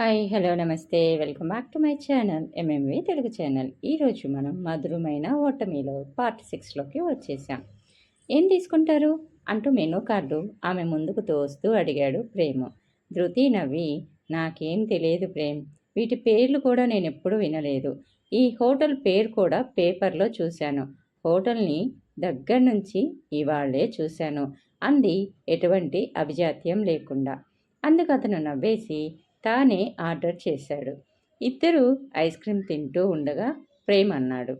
Hi hello నమస్తే. Welcome back to my channel MMV Telugu channel. ఈరోజు మనం మధురమైన ఓటమిలో పార్ట్ సిక్స్లోకి వచ్చేసాం. ఏం తీసుకుంటారు? అంటూ మెనూ కార్డు ఆమె ముందుకు తోస్తూ అడిగాడు ప్రేమ్. ధృతి నవ్వి నాకేం తెలియదు ప్రేమ్. వీటి పేర్లు కూడా నేను ఎప్పుడూ వినలేదు. ఈ హోటల్ పేరు కూడా పేపర్లో చూశాను. హోటల్ని దగ్గర నుంచి ఇవాళ్ళే చూశాను అంది ఎటువంటి అభిజాత్యం లేకుండా. అందుకు అతను నవ్వేసి తానే ఆర్డర్ చేశాడు. ఇద్దరు ఐస్ క్రీమ్ తింటూ ఉండగా ప్రేమ్ అన్నాడు.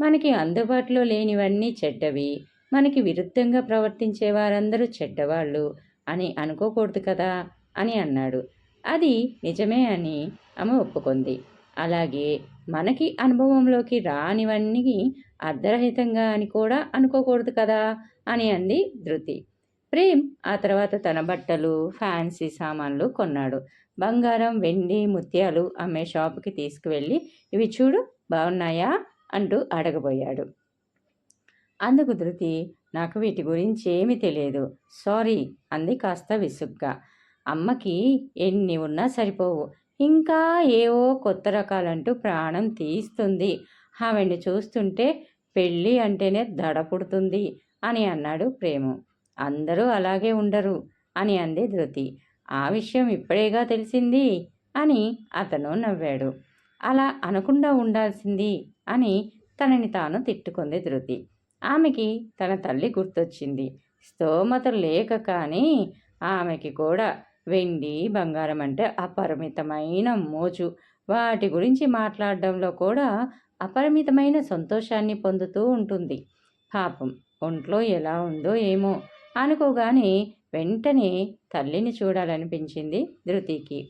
మనకి అందుబాటులో లేనివన్నీ చెడ్డవి. మనకి విరుద్ధంగా ప్రవర్తించే వారందరూ చెడ్డవాళ్ళు అని అనుకోకూడదు కదా? అని అన్నాడు. అది నిజమే అని ఆమె ఒప్పుకుంది. అలాగే మనకి అనుభవంలోకి రానివన్నీ అర్ధరహితంగా అని కూడా అనుకోకూడదు కదా? అని అంది ధృతి. ప్రేమ్ ఆ తర్వాత తన బట్టలు ఫ్యాన్సీ సామాన్లు కొన్నాడు. బంగారం వెండి ముత్యాలు అమ్మే షాపుకి తీసుకువెళ్ళి ఇవి చూడు బాగున్నాయా అంటూ అడగబోయాడు. అందుకు ధృతి నాకు వీటి గురించి ఏమీ తెలియదు. సారీ అంది కాస్త విసుగ్గా. అమ్మకి ఎన్ని ఉన్నా సరిపోవు. ఇంకా ఏవో కొత్త రకాలంటూ ప్రాణం తీస్తుంది. ఆవిడ్ని చూస్తుంటే పెళ్ళి అంటేనే దడ పుడుతుంది అని అన్నాడు ప్రేము. అందరూ అలాగే ఉండరు అని అంది ధృతి. ఆ విషయం ఇప్పుడేగా తెలిసింది అని అతను నవ్వాడు. అలా అనకుండా ఉండాల్సింది అని తనని తాను తిట్టుకుంది ధృతి. ఆమెకి తన తల్లి గుర్తొచ్చింది. స్తోమత లేక కానీ ఆమెకి కూడా వెండి బంగారం అంటే అపరిమితమైన మోజు. వాటి గురించి మాట్లాడడంలో కూడా అపరిమితమైన సంతోషాన్ని పొందుతూ ఉంటుంది. పాపం ఒంట్లో ఎలా ఉందో ఏమో అనుకోగానే వెంటనే తల్లిని చూడాలనిపించింది ధృతికి.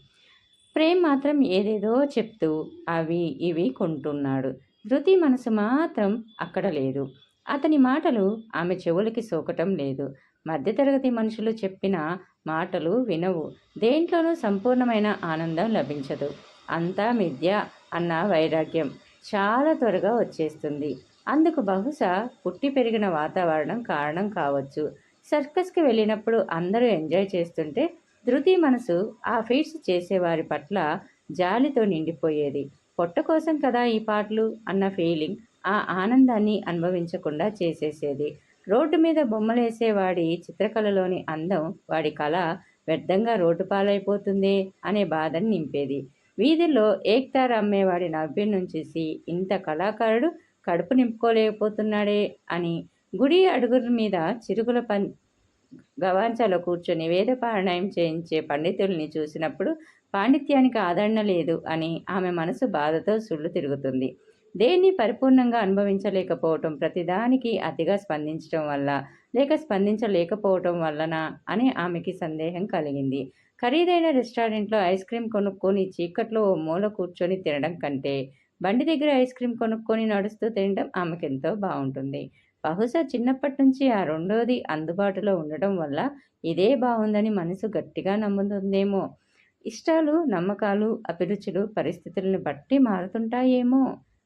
ప్రేమ్ మాత్రం ఏదేదో చెప్తూ అవి ఇవి కొంటున్నాడు. ధృతి మనసు మాత్రం అక్కడ లేదు. అతని మాటలు ఆమె చెవులకి సోకటం లేదు. మధ్యతరగతి మనుషులు చెప్పిన మాటలు వినవు. దేంట్లోనూ సంపూర్ణమైన ఆనందం లభించదు. అంతా మిథ్య అన్న వైరాగ్యం చాలా త్వరగా వచ్చేస్తుంది. అందుకు బహుశా పుట్టి పెరిగిన వాతావరణం కారణం కావచ్చు. సర్కస్కి వెళ్ళినప్పుడు అందరూ ఎంజాయ్ చేస్తుంటే ధృతి మనసు ఆ ఫీట్స్ చేసేవారి పట్ల జాలితో నిండిపోయేది. పొట్ట కోసం కదా ఈ పాటలు? అన్న ఫీలింగ్ ఆ ఆనందాన్ని అనుభవించకుండా చేసేసేది. రోడ్డు మీద బొమ్మలేసేవాడి చిత్రకళలోని అందం వాడి కళ వ్యర్థంగా రోడ్డు పాలైపోతుందే అనే బాధని నింపేది. వీధిలో ఏక్తార్ అమ్మేవాడి నవ్యం నుంచేసి ఇంత కళాకారుడు కడుపు నింపుకోలేకపోతున్నాడే అని గుడి అడుగుల మీద చిరుగుల పం గవాంచలో కూర్చొని వేద పారాయణం చేయించే పండితుల్ని చూసినప్పుడు పాండిత్యానికి ఆదరణ లేదు అని ఆమె మనసు బాధతో సుళ్ళు తిరుగుతుంది. దేన్ని పరిపూర్ణంగా అనుభవించలేకపోవటం ప్రతిదానికి అతిగా స్పందించడం వల్ల లేక స్పందించలేకపోవటం వలన అని ఆమెకి సందేహం కలిగింది. ఖరీదైన రెస్టారెంట్లో ఐస్ క్రీమ్ కొనుక్కొని చీకట్లో ఓ మూల కూర్చొని తినడం కంటే బండి దగ్గర ఐస్ క్రీమ్ కొనుక్కొని నడుస్తూ తినడం ఆమెకెంతో బాగుంటుంది బహుశా చిన్నప్పటి నుంచి ఆ రెండోది అందుబాటులో ఉండటం వల్ల ఇదే బాగుందని మనసు గట్టిగా నమ్ముతుందేమో. ఇష్టాలు నమ్మకాలు అభిరుచులు పరిస్థితులను బట్టి మారుతుంటాయేమో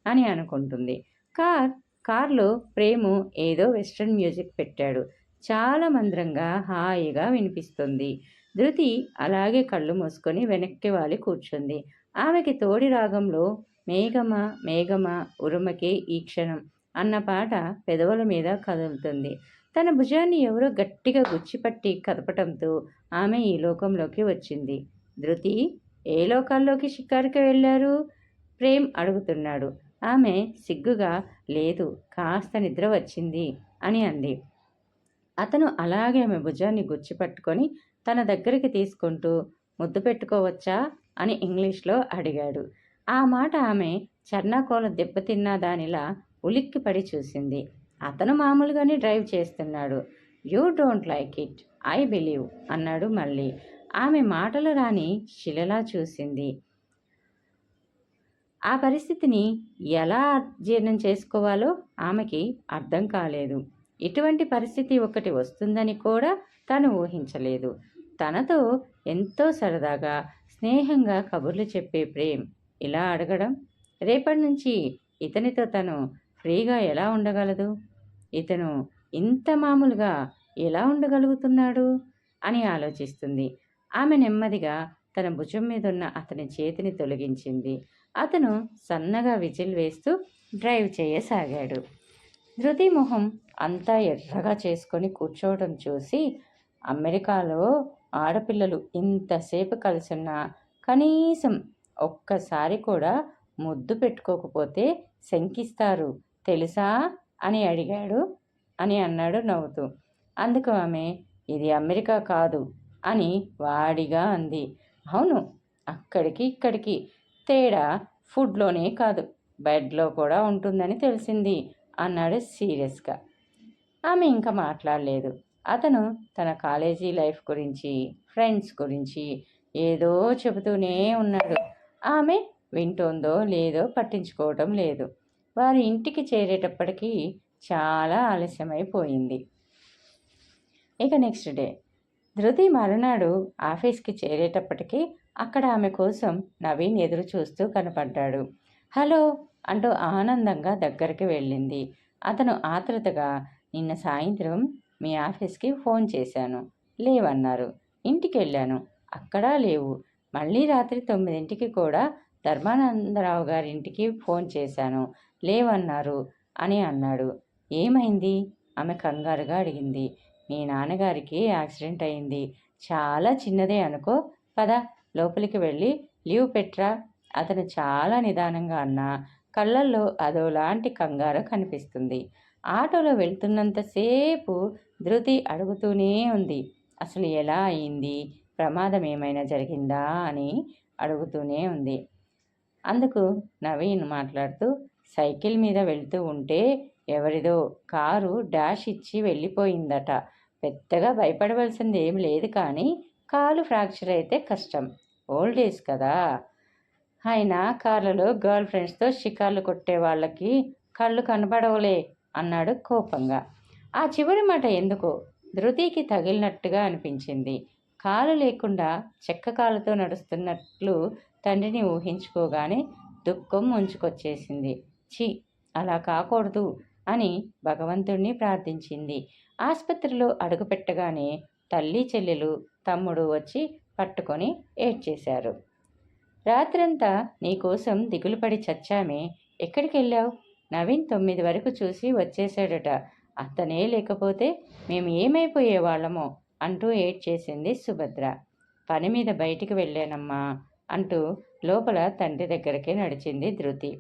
అని అనుకుంటుంది. కార్ కార్లో ప్రేము ఏదో వెస్ట్రన్ మ్యూజిక్ పెట్టాడు. చాలా మంద్రంగా హాయిగా వినిపిస్తుంది. ధృతి అలాగే కళ్ళు మూసుకొని వెనక్కి వాలి కూర్చుంది. ఆమెకి తోడి రాగంలో మేఘమ మేఘమ ఉరుమకే ఈ క్షణం. అన్న పాట పెదవుల మీద కదులుతుంది. తన భుజాన్ని ఎవరో గట్టిగా గుచ్చిపట్టి కదపటంతో ఆమె ఈ లోకంలోకి వచ్చింది. ధృతి ఏ లోకాల్లోకి షికారుకి వెళ్ళారు? ప్రేమ్ అడుగుతున్నాడు. ఆమె సిగ్గుగా లేదు కాస్త నిద్ర వచ్చింది అని అంది. అతను అలాగే ఆమె భుజాన్ని గుచ్చిపట్టుకొని తన దగ్గరికి తీసుకుంటూ ముద్దు పెట్టుకోవచ్చా? అని ఇంగ్లీష్లో అడిగాడు. ఆ మాట ఆమె చర్నాకోల దెబ్బతిన్న దానిలా ఉలిక్కిపడి చూసింది. అతను మామూలుగానే డ్రైవ్ చేస్తున్నాడు. You don't like it I believe అన్నాడు మళ్ళీ. ఆమె మాటలు రాని శిలలా చూసింది. ఆ పరిస్థితిని ఎలా జీర్ణం చేసుకోవాలో ఆమెకి అర్థం కాలేదు. ఇటువంటి పరిస్థితి ఒకటి వస్తుందని కూడా తను ఊహించలేదు. తనతో ఎంతో సరదాగా స్నేహంగా కబుర్లు చెప్పే ప్రేమ్ ఇలా అడగడం రేపటి నుంచి ఇతనితో తను ఫ్రీగా ఎలా ఉండగలదు? ఇతను ఇంత మామూలుగా ఎలా ఉండగలుగుతున్నాడు? అని ఆలోచిస్తుంది. ఆమె నెమ్మదిగా తన భుజం మీద ఉన్న అతని చేతిని తొలగించింది. అతను సన్నగా విజిల్ వేస్తూ డ్రైవ్ చేయసాగాడు. ధృతి మొహం అంతా ఎర్రగా చేసుకొని కూర్చోవడం చూసి అమెరికాలో ఆడపిల్లలు ఇంతసేపు కలిసిన్నా కనీసం ఒక్కసారి కూడా ముద్దు పెట్టుకోకపోతే శంకిస్తారు. తెలుసా? అని అడిగాడు. అని అన్నాడు నవ్వుతూ. అందుకు ఆమె ఇది అమెరికా కాదు అని వాడిగా అంది. అవును అక్కడికి ఇక్కడికి. తేడా ఫుడ్లోనే కాదు బెడ్లో కూడా ఉంటుందని తెలిసింది అన్నాడు సీరియస్గా. ఆమె ఇంకా మాట్లాడలేదు. అతను తన కాలేజీ లైఫ్ గురించి ఫ్రెండ్స్ గురించి ఏదో చెబుతూనే ఉన్నాడు. ఆమె వింటోందో లేదో పట్టించుకోవటం లేదు. వారి ఇంటికి చేరేటప్పటికీ చాలా ఆలస్యమైపోయింది. ఇక నెక్స్ట్ డే. ధృతి మరునాడు ఆఫీస్కి చేరేటప్పటికీ అక్కడ ఆమె కోసం నవీన్ ఎదురు చూస్తూ కనపడ్డాడు. హలో అంటూ ఆనందంగా దగ్గరికి వెళ్ళింది. అతను ఆతృతగా నిన్న సాయంత్రం మీ ఆఫీస్కి ఫోన్ చేశాను. లేవన్నారు. ఇంటికి వెళ్ళాను అక్కడా లేవు. మళ్ళీ రాత్రి తొమ్మిదింటికి కూడా ధర్మానందరావు గారి ఇంటికి ఫోన్ చేశాను. లేవన్నారు అని అన్నాడు. ఏమైంది? ఆమె కంగారుగా అడిగింది. మీ నాన్నగారికి యాక్సిడెంట్ అయింది. చాలా చిన్నదే అనుకో. పద లోపలికి వెళ్ళి లీవ్ పెట్రా. అతను చాలా నిదానంగా అన్నా కళ్ళల్లో అదోలాంటి కంగారు కనిపిస్తుంది. ఆటోలో వెళ్తున్నంతసేపు ధృతి అడుగుతూనే ఉంది. అసలు ఎలా అయింది? ప్రమాదం ఏమైనా జరిగిందా? అని అడుగుతూనే ఉంది. అందుకు నవీన్ మాట్లాడుతూ సైకిల్ మీద వెళ్తూ ఉంటే ఎవరిదో కారు డాష్ ఇచ్చి వెళ్ళిపోయిందట. పెద్దగా భయపడవలసింది ఏం లేదు కానీ కాలు ఫ్రాక్చర్ అయితే కష్టం. ఓల్డ్ ఏజ్ కదా. ఆయన కార్లలో గర్ల్ ఫ్రెండ్స్తో షికార్లు కొట్టే వాళ్ళకి కళ్ళు కనపడవలే అన్నాడు కోపంగా. ఆ చివరి మాట ఎందుకో ధృతికి తగిలినట్టుగా అనిపించింది. కాలు లేకుండా చెక్క కాలుతో నడుస్తున్నట్లు తండ్రిని ఊహించుకోగానే దుఃఖం ముంచుకొచ్చేసింది. ఛీ అలా కాకూడదు అని భగవంతుణ్ణి ప్రార్థించింది. ఆసుపత్రిలో అడుగుపెట్టగానే తల్లి చెల్లెలు తమ్ముడు వచ్చి పట్టుకొని ఏడ్చేశారు. రాత్రంతా నీకోసం దిగులుపడి చచ్చామే. ఎక్కడికి వెళ్ళావు? నవీన్ తొమ్మిది వరకు చూసి వచ్చేసాడట అతనే లేకపోతే మేము ఏమైపోయేవాళ్ళమో అంటూ ఏడ్చేసింది సుభద్ర. పని మీద బయటికి వెళ్ళానమ్మా అంటూ లోపల తండ్రి దగ్గరికి నడిచింది ధృతి.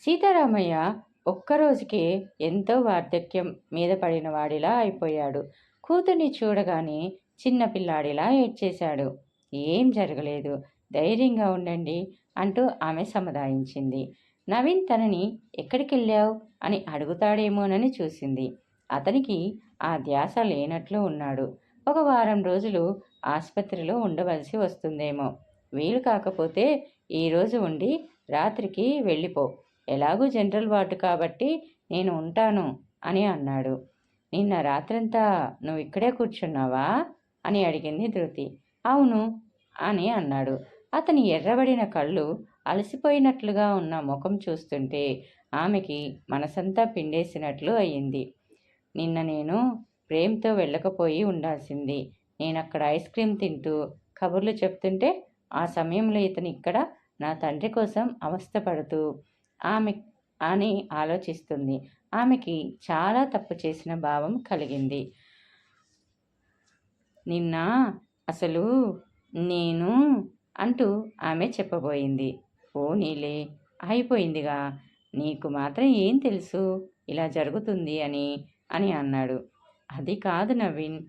సీతారామయ్య ఒక్కరోజుకే ఎంతో వార్ధక్యం మీద పడిన వాడిలా అయిపోయాడు. కూతుర్ని చూడగానే చిన్నపిల్లాడిలా ఏడ్చేశాడు. ఏం జరగలేదు. ధైర్యంగా ఉండండి అంటూ ఆమె సముదాయించింది. నవీన్ తనని ఎక్కడికెళ్ళావు? అని అడుగుతాడేమోనని చూసింది. అతనికి ఆ ధ్యాస లేనట్లు ఉన్నాడు. ఒక వారం రోజులు ఆసుపత్రిలో ఉండవలసి వస్తుందేమో. వీలు కాకపోతే ఈరోజు ఉండి రాత్రికి వెళ్ళిపో. ఎలాగూ జనరల్ వార్డు కాబట్టి నేను ఉంటాను అని అన్నాడు. నిన్న రాత్రంతా నువ్వు ఇక్కడే కూర్చున్నావా? అని అడిగింది ధృతి. అవును అని అన్నాడు. అతని ఎర్రబడిన కళ్ళు అలసిపోయినట్లుగా ఉన్న ముఖం చూస్తుంటే ఆమెకి మనసంతా పిండేసినట్లు అయ్యింది నిన్న నేను ప్రేమ్తో వెళ్ళకపోయి ఉండాల్సింది. నేను అక్కడ ఐస్ క్రీమ్ తింటూ కబుర్లు చెప్తుంటే ఆ సమయంలో ఇతను ఇక్కడ నా తండ్రి కోసం అవస్థపడుతూ ఆమె అని ఆలోచిస్తుంది. ఆమెకి చాలా తప్పు చేసిన భావం కలిగింది. నిన్న అసలు నేను అంటూ ఆమె చెప్పబోయింది. ఓ నీలే అయిపోయిందిగా నీకు మాత్రం ఏం తెలుసు? ఇలా జరుగుతుంది అని అని అన్నాడు. అది కాదు నవీన్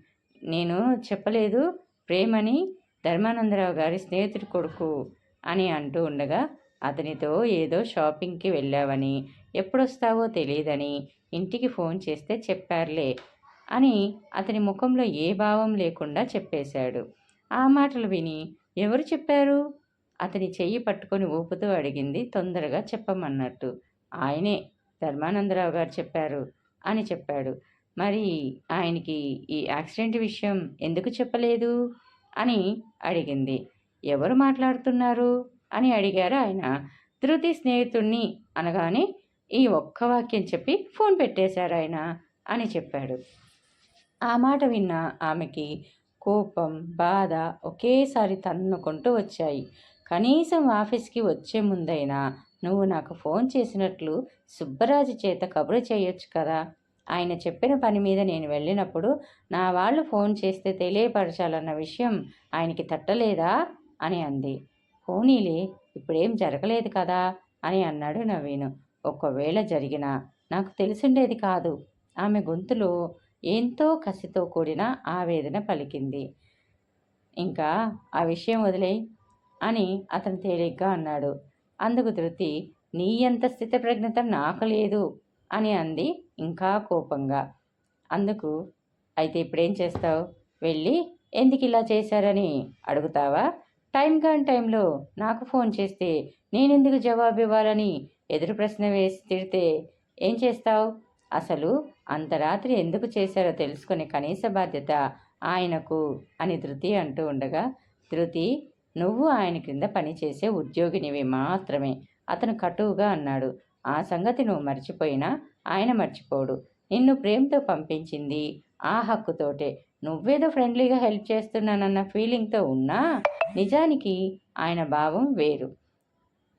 నేను చెప్పలేదు. ప్రేమని ధర్మానందరావు గారి స్నేహితుడి కొడుకు అని అంటూ ఉండగా అతనితో ఏదో షాపింగ్కి వెళ్ళావని ఎప్పుడొస్తావో తెలియదని ఇంటికి ఫోన్ చేస్తే చెప్పారులే అని అతని ముఖంలో ఏ భావం లేకుండా చెప్పేశాడు. ఆ మాటలు విని ఎవరు చెప్పారు? అతని చెయ్యి పట్టుకొని ఊపుతూ అడిగింది తొందరగా చెప్పమన్నట్టు. ఆయనే ధర్మానందరావు గారు చెప్పారు అని చెప్పాడు. మరి ఆయనకి ఈ యాక్సిడెంట్ విషయం ఎందుకు చెప్పలేదు? అని అడిగింది. ఎవరు మాట్లాడుతున్నారు? అని అడిగారు ఆయన. ధృతి స్నేహితుణ్ణి అనగానే ఈ ఒక్క వాక్యం చెప్పి ఫోన్ పెట్టేశారు ఆయన అని చెప్పాడు. ఆ మాట విన్న ఆమెకి కోపం బాధ ఒకేసారి తన్నుకుంటూ వచ్చాయి. కనీసం ఆఫీస్కి వచ్చే ముందైనా నువ్వు నాకు ఫోన్ చేసినట్లు సుబ్బరాజు చేత కబురు చేయొచ్చు కదా? ఆయన చెప్పిన పని మీద నేను వెళ్ళినప్పుడు నా వాళ్ళు ఫోన్ చేస్తే తెలియపరచాలన్న విషయం ఆయనకి తట్టలేదా? అని అంది. పోనీలే ఇప్పుడేం జరగలేదు కదా అని అన్నాడు నవీను. ఒకవేళ జరిగినా నాకు తెలిసిండేది కాదు. ఆమె గొంతులో ఎంతో కసితో కూడిన ఆవేదన పలికింది. ఇంకా ఆ విషయం వదిలే అని అతను తేలిగ్గా అన్నాడు. అందుకు ధృతి నీ అంత స్థితప్రజ్ఞత నాకు లేదు అని అంది ఇంకా కోపంగా. అందుకు అయితే ఇప్పుడేం చేస్తావు? వెళ్ళి ఎందుకు ఇలా చేశారని అడుగుతావా? టైం కాని టైంలో నాకు ఫోన్ చేస్తే నేనెందుకు జవాబు ఇవ్వాలని ఎదురు ప్రశ్న వేసి తిడితే ఏం చేస్తావు? అసలు అంత రాత్రి ఎందుకు చేశారో తెలుసుకునే కనీస బాధ్యత ఆయనకు అని ధృతి అంటూ ఉండగా ధృతి నువ్వు ఆయన క్రింద పనిచేసే ఉద్యోగినివి మాత్రమే అతను కటువుగా అన్నాడు. ఆ సంగతి నువ్వు మర్చిపోయినా ఆయన మర్చిపోడు. నిన్ను ప్రేమతో పంపించింది ఆ హక్కుతోటే. నువ్వేదో ఫ్రెండ్లీగా హెల్ప్ చేస్తున్నానన్న ఫీలింగ్తో ఉన్నా నిజానికి ఆయన భావం వేరు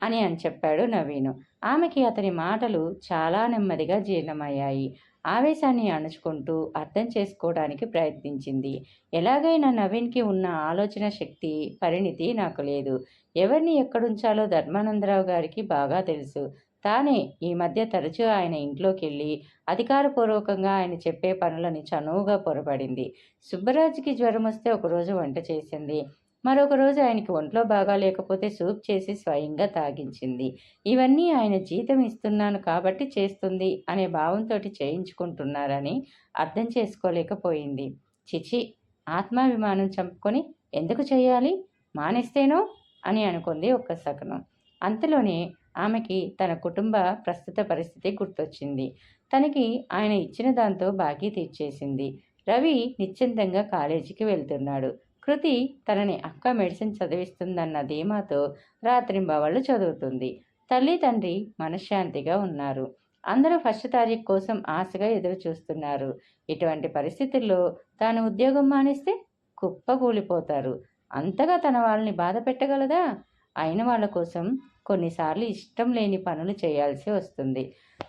అని అని చెప్పాడు నవీను. ఆమెకి అతని మాటలు చాలా నెమ్మదిగా జీర్ణమయ్యాయి. ఆవేశాన్ని అణుచుకుంటూ అర్థం చేసుకోవడానికి ప్రయత్నించింది. ఎలాగైనా నవీన్కి ఉన్న ఆలోచన శక్తి పరిణితి నాకు లేదు. ఎవరిని ఎక్కడుంచాలో ధర్మానందరావు గారికి బాగా తెలుసు. తానే ఈ మధ్య తరచూ ఆయన ఇంట్లోకి వెళ్ళి అధికారపూర్వకంగా ఆయన చెప్పే పనులని చనువుగా పొరపడింది. సుబ్బరాజుకి జ్వరం వస్తే ఒకరోజు వంట చేసింది. మరొక రోజు ఆయనకి ఒంట్లో బాగా లేకపోతే సూప్ చేసి స్వయంగా తాగించింది. ఇవన్నీ ఆయన జీతం ఇస్తున్నాను కాబట్టి చేస్తుంది అనే భావంతో చేయించుకుంటున్నారని అర్థం చేసుకోలేకపోయింది. చిచి ఆత్మాభిమానం చంపుకొని ఎందుకు చేయాలి? మానేస్తేనో? అని అనుకుంది ఒక్క సకనం అంతలోనే ఆమెకి తన కుటుంబ ప్రస్తుత పరిస్థితి గుర్తొచ్చింది. తనకి ఆయన ఇచ్చిన దాంతో బాకీ తీర్చేసింది. రవి నిశ్చింతంగా కాలేజీకి వెళ్తున్నాడు. కృతి తనని అక్క మెడిసిన్ చదివిస్తుందన్న ధీమాతో రాత్రింబవళ్ళు చదువుతుంది. తల్లి తండ్రి మనశ్శాంతిగా ఉన్నారు. అందరూ ఫస్ట్ తారీఖు కోసం ఆశగా ఎదురు చూస్తున్నారు ఇటువంటి పరిస్థితుల్లో తాను ఉద్యోగం మానేస్తే కుప్పకూలిపోతారు. అంతగా తన వాళ్ళని బాధ పెట్టగలదా అయిన వాళ్ళ కోసం కొన్నిసార్లు ఇష్టం లేని పనులు చేయాల్సి వస్తుంది.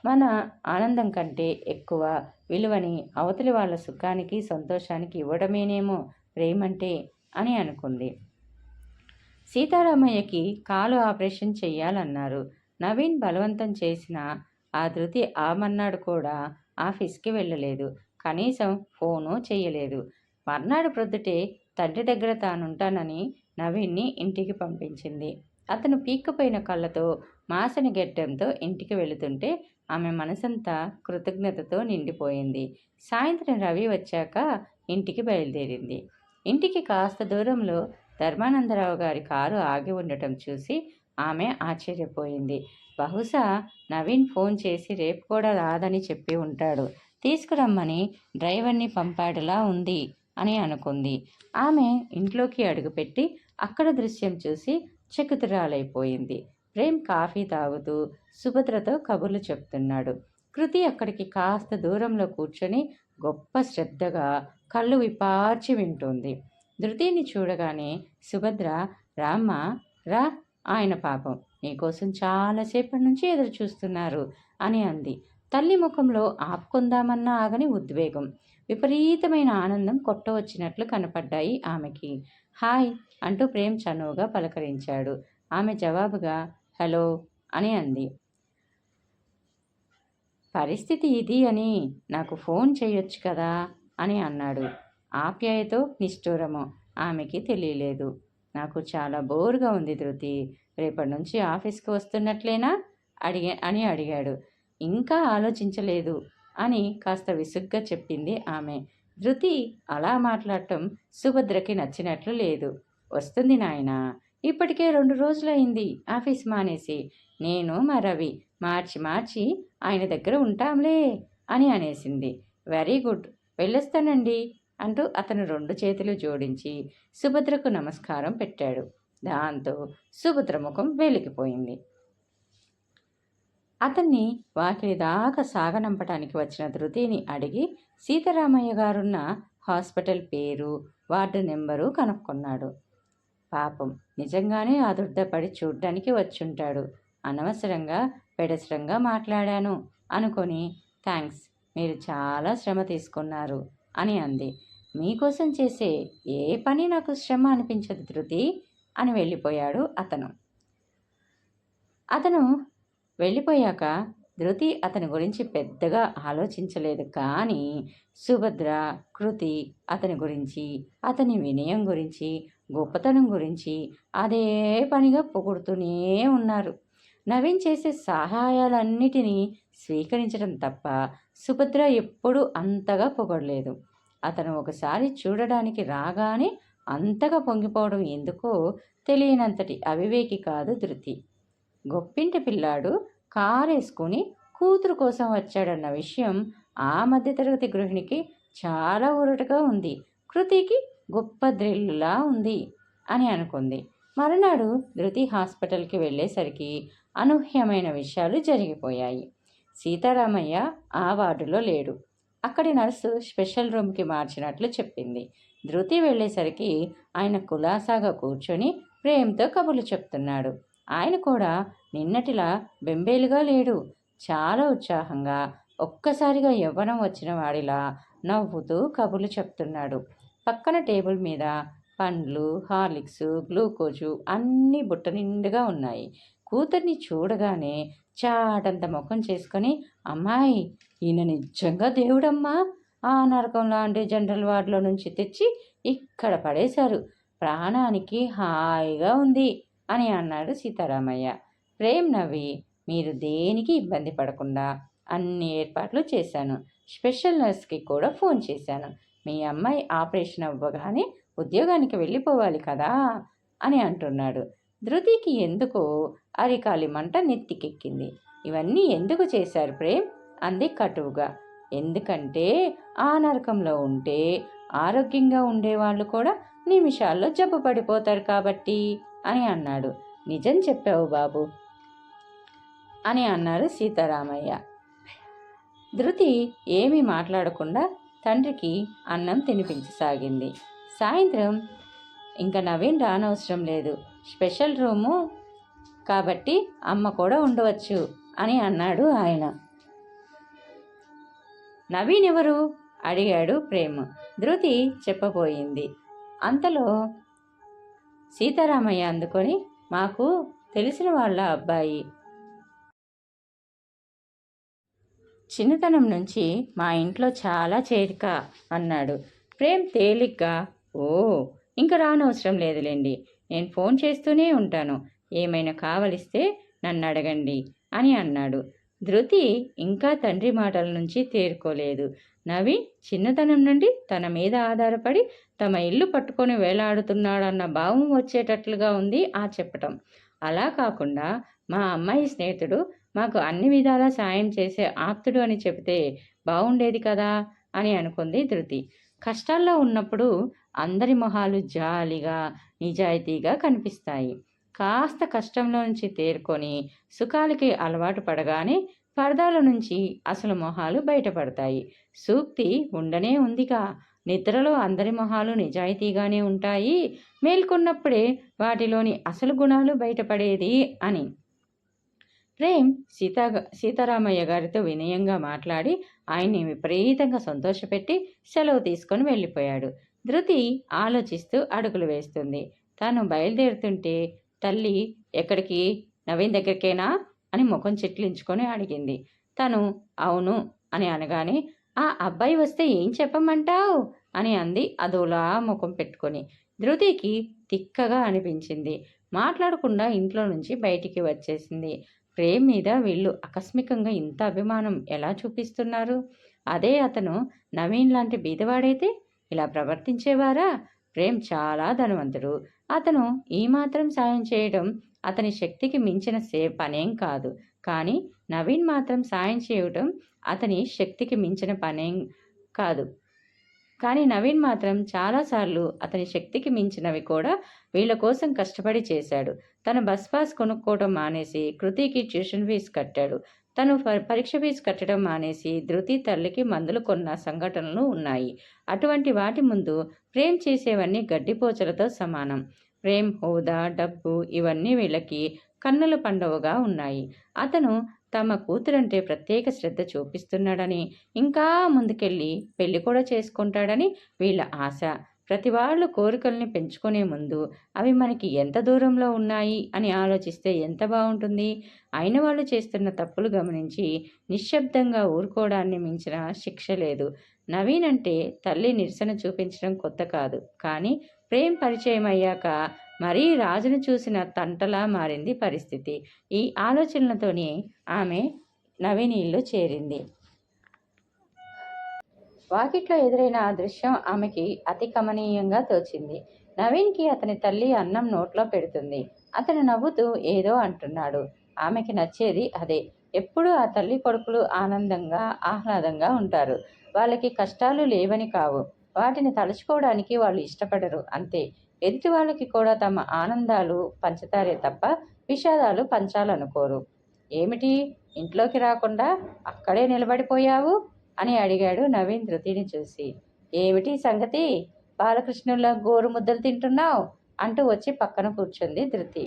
మన ఆనందం కంటే ఎక్కువ విలువని అవతలి వాళ్ళ సుఖానికి సంతోషానికి ఇవ్వడమేనేమో ప్రేమంటే అని అనుకుంది. సీతారామయ్యకి కాలు ఆపరేషన్ చేయాలన్నారు నవీన్ బలవంతం చేసిన ఆ ధృతి ఆమన్నాడు కూడా ఆఫీస్కి వెళ్ళలేదు. కనీసం ఫోను చేయలేదు మర్నాడు ప్రొద్దుటే తండ్రి దగ్గర తానుంటానని నవీన్ని ఇంటికి పంపించింది. అతను పీక్కుపోయిన కళ్ళతో మాసని గెట్టంతో ఇంటికి వెళుతుంటే ఆమె మనసంతా కృతజ్ఞతతో నిండిపోయింది. సాయంత్రం రవి వచ్చాక ఇంటికి బయలుదేరింది. ఇంటికి కాస్త దూరంలో ధర్మానందరావు గారి కారు ఆగి ఉండటం చూసి ఆమె ఆశ్చర్యపోయింది. బహుశా నవీన్ ఫోన్ చేసి రేపు కూడా రాదని చెప్పి ఉంటాడు. తీసుకురమ్మని డ్రైవర్ని పంపాడులా ఉంది అని అనుకుంది. ఆమె ఇంట్లోకి అడుగుపెట్టి అక్కడ దృశ్యం చూసి చకుతురాలైపోయింది ప్రేమ్ కాఫీ తాగుతూ సుభద్రతో కబుర్లు చెప్తున్నాడు. కృతి అక్కడికి కాస్త దూరంలో కూర్చొని గొప్ప శ్రద్ధగా కళ్ళు విపార్చి వింటుంది. ధృతిని చూడగానే సుభద్ర రామ్మ రా ఆయన పాపం. నీకోసం చాలాసేపటి నుంచి ఎదురు చూస్తున్నారు అని అంది. తల్లి ముఖంలో ఆపుకుందామన్నా ఆగని ఉద్వేగం విపరీతమైన ఆనందం కొట్టవచ్చినట్లు కనపడ్డాయి ఆమెకి. హాయ్ అంటూ ప్రేమ్ చనువుగా పలకరించాడు. ఆమె జవాబుగా హలో అని అంది. పరిస్థితి ఇది అని నాకు ఫోన్ చేయొచ్చు కదా అని అన్నాడు. ఆప్యాయతో నిష్ఠూరము ఆమెకి తెలియలేదు. నాకు చాలా బోరుగా ఉంది ధృతి. రేపటి నుంచి ఆఫీస్కి వస్తున్నట్లేనా? అడిగా అని అడిగాడు. ఇంకా ఆలోచించలేదు అని కాస్త విసుగ్గా చెప్పింది ఆమె. ధృతి అలా మాట్లాడటం సుభద్రకి నచ్చినట్లు లేదు. వస్తుంది నాయన ఇప్పటికే రెండు రోజులైంది ఆఫీస్ మానేసి. నేను మా రవి మార్చి మార్చి ఆయన దగ్గర ఉంటాంలే అని అనేసింది. వెరీ గుడ్ వెళ్ళొస్తానండి అంటూ అతను రెండు చేతులు జోడించి సుభద్రకు నమస్కారం పెట్టాడు. దాంతో సుభద్ర ముఖం వెలికిపోయింది అతన్ని వాకిలి దాకా సాగనంపటానికి వచ్చిన ధృతిని అడిగి సీతారామయ్య గారున్న హాస్పిటల్ పేరు వార్డు నెంబరు కనుక్కున్నాడు. పాపం నిజంగానే ఆదుర్దపడి చూడ్డానికి వచ్చుంటాడు. అనవసరంగా పెడసరంగా మాట్లాడాను. అనుకొని థ్యాంక్స్ మీరు చాలా శ్రమ తీసుకున్నారు అని అంది. మీకోసం చేసే ఏ పని నాకు శ్రమ అనిపించదు ధృతి అని వెళ్ళిపోయాడు అతను. అతను వెళ్ళిపోయాక ధృతి అతని గురించి పెద్దగా ఆలోచించలేదు కానీ సుభద్ర కృతి అతని గురించి అతని వినయం గురించి గొప్పతనం గురించి అదే పనిగా పొగుడుతూనే ఉన్నారు. నవీన్ చేసే సహాయాలన్నిటినీ స్వీకరించడం తప్ప సుభద్ర ఎప్పుడూ అంతగా పొగడలేదు. అతను ఒకసారి చూడడానికి రాగానే అంతగా పొంగిపోవడం ఎందుకో తెలియనంతటి అవివేకి కాదు ధృతి. గొప్పింటి పిల్లాడు కారేసుకుని కూతురు కోసం వచ్చాడన్న విషయం ఆ మధ్యతరగతి గృహిణికి చాలా ఊరటగా ఉంది. కృతికి గొప్ప ద్రిల్లులా ఉంది అని అనుకుంది. మరునాడు ధృతి హాస్పిటల్కి వెళ్ళేసరికి అనూహ్యమైన విషయాలు జరిగిపోయాయి. సీతారామయ్య ఆ వార్డులో లేడు. అక్కడి నర్సు స్పెషల్ రూమ్కి మార్చినట్లు చెప్పింది. ధృతి వెళ్ళేసరికి ఆయన కులాసాగా కూర్చొని ప్రేమతో కబుర్లు చెప్తున్నాడు. ఆయన కూడా నిన్నటిలా బెంబేలుగా లేడు. చాలా ఉత్సాహంగా ఒక్కసారిగా యవ్వనం వచ్చిన వాడిలా నవ్వుతూ కబుర్లు చెప్తున్నాడు. పక్కన టేబుల్ మీద పండ్లు హార్లిక్స్ గ్లూకోజు అన్నీ బుట్ట నిండుగా ఉన్నాయి. కూతుర్ని చూడగానే చాటంత ముఖం చేసుకొని అమ్మాయి ఈయన నిజంగా దేవుడమ్మా! ఆ నరకం లాంటి జనరల్ వార్డులో నుంచి తెచ్చి ఇక్కడ పడేశారు. ప్రాణానికి హాయిగా ఉంది. అని అన్నాడు సీతారామయ్య. ప్రేమ్ నవ్వి మీరు దేనికి ఇబ్బంది పడకుండా అన్ని ఏర్పాట్లు చేశాను. స్పెషల్ నర్స్కి కూడా ఫోన్ చేశాను. మీ అమ్మాయి ఆపరేషన్ అవ్వగానే ఉద్యోగానికి వెళ్ళిపోవాలి కదా అని అంటున్నాడు. ధృతికి ఎందుకో అరికాలి మంట నెత్తికెక్కింది. ఇవన్నీ ఎందుకు చేశారు ప్రేమ్? అంది కటువుగా. ఎందుకంటే ఆ నరకంలో ఉంటే ఆరోగ్యంగా ఉండేవాళ్ళు కూడా నిమిషాల్లో జబ్బు పడిపోతారు కాబట్టి. అని అన్నాడు. నిజం చెప్పావు బాబు అని అన్నారు సీతారామయ్య. ధృతి ఏమీ మాట్లాడకుండా తండ్రికి అన్నం తినిపించసాగింది. సాయంత్రం ఇంకా నవీన్ రానవసరం లేదు. స్పెషల్ రూము కాబట్టి అమ్మ కూడా ఉండవచ్చు అని అన్నాడు ఆయన. నవీన్ ఎవరు? అడిగాడు ప్రేమ్. ధృతి చెప్పబోయింది. అంతలో సీతారామయ్య అందుకొని మాకు తెలిసిన వాళ్ళ అబ్బాయి. చిన్నతనం నుంచి మా ఇంట్లో చాలా చేరిక అన్నాడు. ప్రేమ్ తేలిగ్గా ఓ ఇంకా రానవసరం లేదులేండి. నేను ఫోన్ చేస్తూనే ఉంటాను. ఏమైనా కావలిస్తే నన్ను అడగండి అని అన్నాడు. ధృతి ఇంకా తండ్రి మాటల నుంచి తేరుకోలేదు. నవీన్ చిన్నతనం నుండి తన మీద ఆధారపడి తమ ఇల్లు పట్టుకొని వేలాడుతున్నాడన్న భావం వచ్చేటట్లుగా ఉంది ఆ చెప్పటం. అలా కాకుండా మా అమ్మాయి స్నేహితుడు మాకు అన్ని విధాలా సాయం చేసే ఆప్తుడు అని చెబితే బాగుండేది కదా అని అనుకుంది ధృతి. కష్టాల్లో ఉన్నప్పుడు అందరి మొహాలు జాలిగా నిజాయితీగా కనిపిస్తాయి. కాస్త కష్టంలో నుంచి తేరుకొని సుఖాలకి అలవాటు పడగానే పరదాల నుంచి అసలు మొహాలు బయటపడతాయి. సూక్తి ఉండనే ఉందిగా నిద్రలో అందరి మొహాలు నిజాయితీగానే ఉంటాయి. మేల్కొన్నప్పుడే వాటిలోని అసలు గుణాలు బయటపడేది అని. ప్రేమ్ సీతా సీతారామయ్య గారితో వినయంగా మాట్లాడి ఆయన్ని విపరీతంగా సంతోషపెట్టి సెలవు తీసుకొని వెళ్ళిపోయాడు. ధృతి ఆలోచిస్తూ అడుగులు వేస్తుంది. తాను బయలుదేరుతుంటే తల్లి ఎక్కడికి? నవీన్ దగ్గరికేనా? అని ముఖం చెట్లించుకొని అడిగింది. తను అవును అని అనగానే ఆ అబ్బాయి వస్తే ఏం చెప్పమంటావు? అని అంది అదోలా ముఖం పెట్టుకొని. ధృతికి తిక్కగా అనిపించింది. మాట్లాడకుండా ఇంట్లో నుంచి బయటికి వచ్చేసింది. ప్రేమ్ మీద వీళ్ళు ఆకస్మికంగా ఇంత అభిమానం ఎలా చూపిస్తున్నారు? అదే అతను నవీన్ లాంటి బీదవాడైతే ఇలా ప్రవర్తించేవారా? ప్రేమ్ చాలా ధనవంతుడు. అతను ఈ మాత్రం సాయం చేయడం అతని శక్తికి మించిన సే పనేం కాదు. కానీ నవీన్ మాత్రం సాయం చేయడం అతని శక్తికి మించిన పనేం కాదు. కానీ నవీన్ మాత్రం చాలాసార్లు అతని శక్తికి మించినవి కూడా వీళ్ళ కోసం కష్టపడి చేశాడు. తన బస్ పాస్ కొనుక్కోవడం మానేసి కృతికి ట్యూషన్ ఫీజు కట్టాడు. తను పరీక్ష ఫీజు కట్టడం మానేసి ధృతి తల్లికి మందులు కొన్న సంఘటనలు ఉన్నాయి. అటువంటి వాటి ముందు ప్రేమ్ చేసేవన్నీ గడ్డిపోచలతో సమానం. ప్రేమ్ హోదా డబ్బు ఇవన్నీ వీళ్ళకి కన్నుల పండవగా ఉన్నాయి. అతను తమ కూతురంటే ప్రత్యేక శ్రద్ధ చూపిస్తున్నాడని ఇంకా ముందుకెళ్ళి పెళ్ళి కూడా చేసుకుంటాడని వీళ్ళ ఆశ. ప్రతి వాళ్ళు కోరికల్ని పెంచుకునే ముందు అవి మనకి ఎంత దూరంలో ఉన్నాయి అని ఆలోచిస్తే ఎంత బాగుంటుంది? అయిన వాళ్ళు చేస్తున్న తప్పులు గమనించి నిశ్శబ్దంగా ఊరుకోవడాన్ని మించిన శిక్ష లేదు. నవీన్ అంటే తల్లి నిరసన చూపించడం కొత్త కాదు. కానీ ప్రేమ్ పరిచయం అయ్యాక మరీ రాజును చూసిన తంటలా మారింది పరిస్థితి. ఈ ఆలోచనలతోనే ఆమె నవీన్ ఇల్లు చేరింది. వాకిట్లో ఎదురైన ఆ దృశ్యం ఆమెకి అతి కమనీయంగా తోచింది. నవీన్కి అతని తల్లి అన్నం నోట్లో పెడుతుంది. అతను నవ్వుతూ ఏదో అంటున్నాడు. ఆమెకి నచ్చేది అదే. ఎప్పుడూ ఆ తల్లి కొడుకులు ఆనందంగా ఆహ్లాదంగా ఉంటారు. వాళ్ళకి కష్టాలు లేవని కావు. వాటిని తలుచుకోవడానికి వాళ్ళు ఇష్టపడరు. అంతే. ఎదుటి వాళ్ళకి కూడా తమ ఆనందాలు పంచుతారే తప్ప విషాదాలు పంచాలనుకోరు. ఏమిటి? ఇంట్లోకి రాకుండా అక్కడే నిలబడిపోయావు? అని అడిగాడు నవీన్ ధృతిని చూసి. ఏమిటి సంగతి? బాలకృష్ణుల గోరు ముద్దలు తింటున్నావు అంటూ వచ్చి పక్కన కూర్చుంది ధృతి.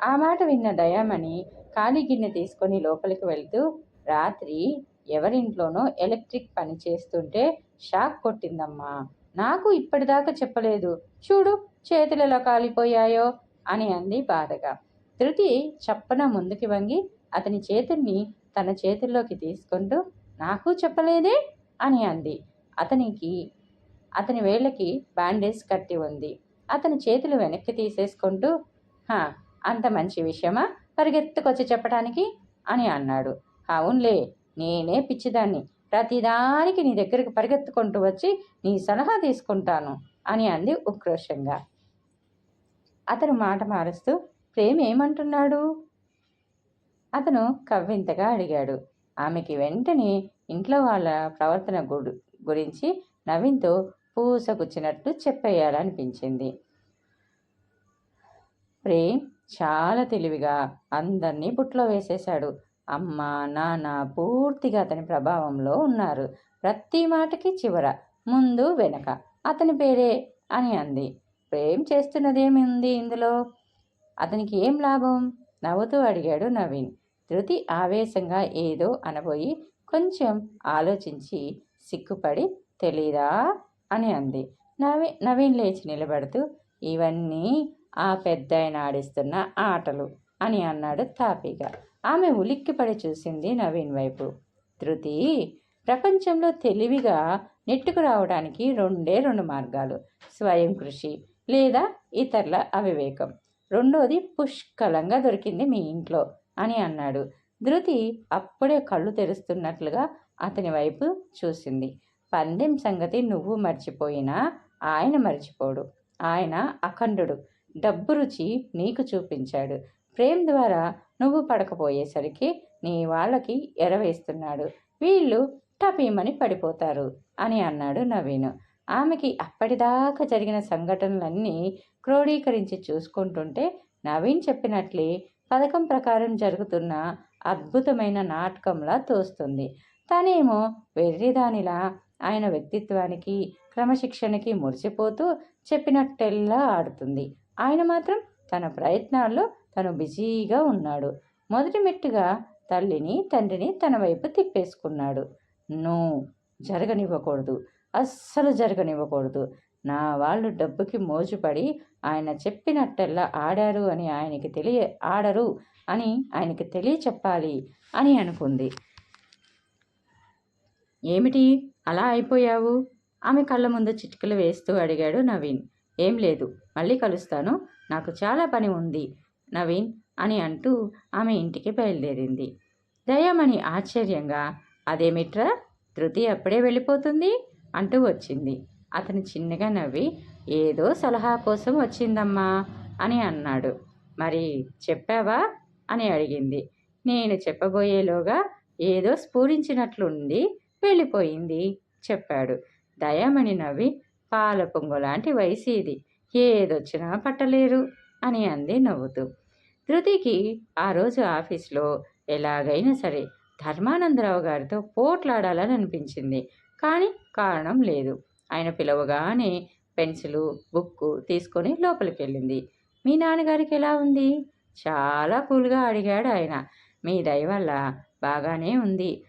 ఆ మాట విన్న దయామణి ఖాళీ గిన్నె తీసుకొని లోపలికి వెళ్తూ రాత్రి ఎవరింట్లోనో ఎలక్ట్రిక్ పని చేస్తుంటే షాక్ కొట్టిందమ్మా. నాకు ఇప్పటిదాకా చెప్పలేదు. చూడు చేతులు ఎలా కాలిపోయాయో అని అంది బాధగా. ధృతి చప్పన ముందుకి వంగి అతని చేతుల్ని తన చేతుల్లోకి తీసుకుంటూ నాకు చెప్పలేదే? అని అంది. అతనికి అతని వేళ్ళకి బ్యాండేజ్ కట్టి ఉంది. అతని చేతులు వెనక్కి తీసేసుకుంటూ హా అంత మంచి విషయమా? పరిగెత్తుకొచ్చి చెప్పడానికి? అని అన్నాడు. అవునులే నేనే పిచ్చిదాన్ని. ప్రతిదానికి నీ దగ్గరికి పరిగెత్తుకుంటూ వచ్చి నీ సలహా తీసుకుంటాను అని అంది ఉక్రోషంగా. అతను మాట మారుస్తూ ప్రేమ్ ఏమంటున్నాడు అతను కవ్వింతగా అడిగాడు. ఆమెకి వెంటనే ఇంట్లో వాళ్ళ ప్రవర్తన గురించి నవీన్తో పూసగుచ్చినట్టు చెప్పేయాలనిపించింది. ప్రేమ్ చాలా తెలివిగా అందరినీ బుట్లో వేసేశాడు. అమ్మ నాన్న పూర్తిగా అతని ప్రభావంలో ఉన్నారు. ప్రతి మాటకి చివర ముందు వెనక అతని పేరే అని అంది. ప్రేమ్ చేస్తున్నదేముంది ఇందులో? అతనికి ఏం లాభం? నవ్వుతూ అడిగాడు నవీన్. ధృతి ఆవేశంగా ఏదో అనబోయి కొంచెం ఆలోచించి సిగ్గుపడి తెలీదా అని అంది. నవీ నవీన్ లేచి నిలబడుతూ ఇవన్నీ ఆ పెద్ద ఆడిస్తున్న ఆటలు అని అన్నాడు తాపీగా. ఆమె ఉలిక్కిపడి చూసింది నవీన్ వైపు. ధృతి ప్రపంచంలో తెలివిగా నెట్టుకు రావడానికి రెండే రెండు మార్గాలు. స్వయం కృషి లేదా ఇతరుల అవివేకం. రెండోది పుష్కలంగా దొరికింది మీ ఇంట్లో. అని అన్నాడు. ధృతి అప్పుడే కళ్ళు తెరుస్తున్నట్లుగా అతని వైపు చూసింది. పందెం సంగతి నువ్వు మర్చిపోయినా ఆయన మర్చిపోడు. ఆయన అఖండుడు. డబ్బు రుచి నీకు చూపించాడు. ప్రేమ్ ద్వారా నువ్వు పడకపోయేసరికి నీ వాళ్ళకి ఎరవేస్తున్నాడు. వీళ్ళు టపీమని పడిపోతారు అని అన్నాడు నవీన్. ఆమెకి అప్పటిదాకా జరిగిన సంఘటనలన్నీ క్రోడీకరించి చూసుకుంటుంటే నవీన్ చెప్పినట్లే పథకం ప్రకారం జరుగుతున్న అద్భుతమైన నాటకంలా తోస్తుంది. తనేమో వెర్రిదానిలా ఆయన వ్యక్తిత్వానికి క్రమశిక్షణకి మురిసిపోతూ చెప్పినట్టెల్లా ఆడుతుంది. ఆయన మాత్రం తన ప్రయత్నాల్లో తను బిజీగా ఉన్నాడు. మొదటి మెట్టుగా తల్లిని తండ్రిని తన వైపు తిప్పేసుకున్నాడు. నో జరగనివ్వకూడదు. అస్సలు జరగనివ్వకూడదు. నా వాళ్ళు డబ్బుకి మోజుపడి ఆయన చెప్పినట్టల్లా ఆడారు అని ఆయనకి తెలియ ఆడరు అని ఆయనకి తెలియ చెప్పాలి అని అనుకుంది. ఏమిటి? అలా అయిపోయావు? ఆమె కళ్ళ ముందు చిటికలు వేస్తూ అడిగాడు నవీన్. ఏం లేదు మళ్ళీ కలుస్తాను. నాకు చాలా పని ఉంది నవీన్ అని అంటూ ఆమె ఇంటికి బయలుదేరింది. దయామణి ఆశ్చర్యంగా అదేమిట్రా? ధృతి అప్పుడే వెళ్ళిపోతుంది? అంటూ వచ్చింది. అతను చిన్నగా నవ్వి ఏదో సలహా కోసం వచ్చిందమ్మా అని అన్నాడు. మరి చెప్పావా అని అడిగింది. నేను చెప్పబోయేలోగా ఏదో స్ఫూరించినట్లుండి వెళ్ళిపోయింది చెప్పాడు. దయామణి నవ్వి పాల పొంగు లాంటి వయసు ఇది ఏదొచ్చినా పట్టలేరు అని అంది నవ్వుతూ. ధృతికి ఆ రోజు ఆఫీస్లో ఎలాగైనా సరే ధర్మానందరావు గారితో పోట్లాడాలని అనిపించింది కానీ కారణం లేదు. ఆయన పిలవగానే పెన్సిలు బుక్కు తీసుకొని లోపలికి వెళ్ళింది మీ నాన్నగారికి ఎలా ఉంది? చాలా కూల్గా అడిగాడు ఆయన. మీ దయ వల్ల బాగానే ఉంది.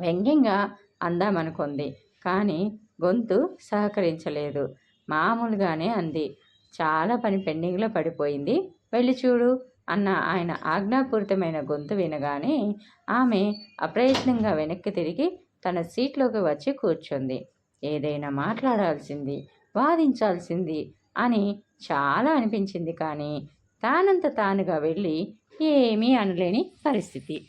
వ్యంగ్యంగా అందామనుకుంది. కానీ గొంతు సహకరించలేదు. మామూలుగానే అంది. చాలా పని పెండింగ్లో పడిపోయింది. వెళ్ళి చూడు అన్న ఆయన ఆజ్ఞాపూరితమైన గొంతు వినగానే ఆమె అప్రయత్నంగా వెనక్కి తిరిగి తన సీట్లోకి వచ్చి కూర్చుంది. ఏదైనా మాట్లాడాల్సింది వాదించాల్సింది అని చాలా అనిపించింది కానీ తానంత తానుగా వెళ్ళి ఏమీ అనలేని పరిస్థితి.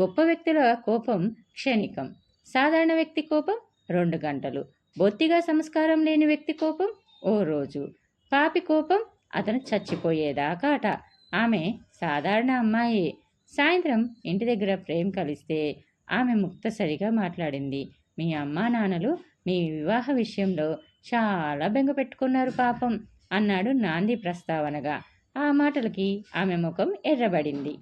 గొప్ప వ్యక్తుల కోపం క్షణికం. సాధారణ వ్యక్తి కోపం రెండు గంటలు. బొత్తిగా సంస్కారం లేని వ్యక్తి కోపం ఓ రోజు. పాపి కోపం అతను చచ్చిపోయేదాకాట. ఆమె సాధారణ అమ్మాయి. సాయంత్రం ఇంటి దగ్గర ప్రేమ్ కలిస్తే ఆమె ముక్తసరిగా మాట్లాడింది. మీ అమ్మా నాన్నలు మీ వివాహ విషయంలో చాలా బెంగ పెట్టుకున్నారు పాపం అన్నాడు నాంది ప్రస్తావనగా. ఆ మాటలకి ఆమె ముఖం ఎర్రబడింది.